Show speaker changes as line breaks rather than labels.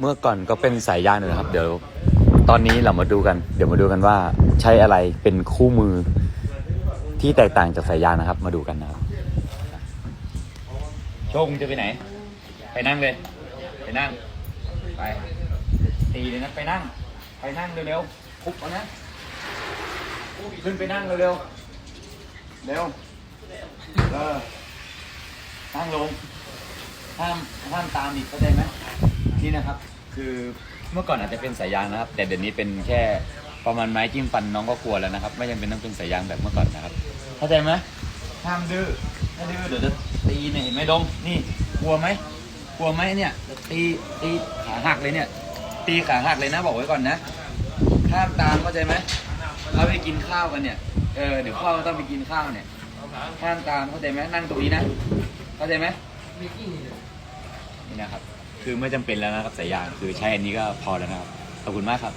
เมื่อก่อนก็เป็นสายยางนะครับ เดี๋ยวตอนนี้เรามาดูกัน เดี๋ยวมาดูกันว่าใช้อะไรเป็นคู่มือที่แตกต่างจากสายยางนะครับ มาดูกันนะครับโชคมึงจะไปไหน ไปนั่งเลย ไปนั่ง ไปตีเลยนะไปนั่ง ไปนั่งเร็วๆคุบเอานะขึ้นไปนั่งเร็วๆเร็วเออนั่งลงห้ามห้ามตามอีกเข้าใจไหม นี่นะครับ คือเมื่อก่อนอาจจะเป็นสายยางนะครับ แต่เดี๋ยวนี้เป็นแค่ประมาณไม้จิ้มฟันน้องก็กลัวแล้วนะครับ ไม่จำเป็นต้องเป็นสายยางแบบเมื่อก่อนนะครับ เข้าใจไหมห้ามดื้อถ้าดื้อเดี๋ยวจะตีเนี่ยเห็นไหมดมนี่กลัวไหมกลัวไหมเนี่ยตีตีขาหักเลยเนี่ย ตีขาหักเลยนะบอกไว้ก่อนนะห้ามตามเข้าใจไหมเราไปกินข้าวกันเนี่ยเออเดี๋ยวพ่อต้องไปกินข้าวเนี่ยห้ามตามเข้าใจไหมนั่งตรงนี้นะเข้าใจไหมนี่นะครับ คือไม่จำเป็นแล้วนะครับสายยางคือใช้อันนี้ก็พอแล้วนะครับขอบคุณมากครับ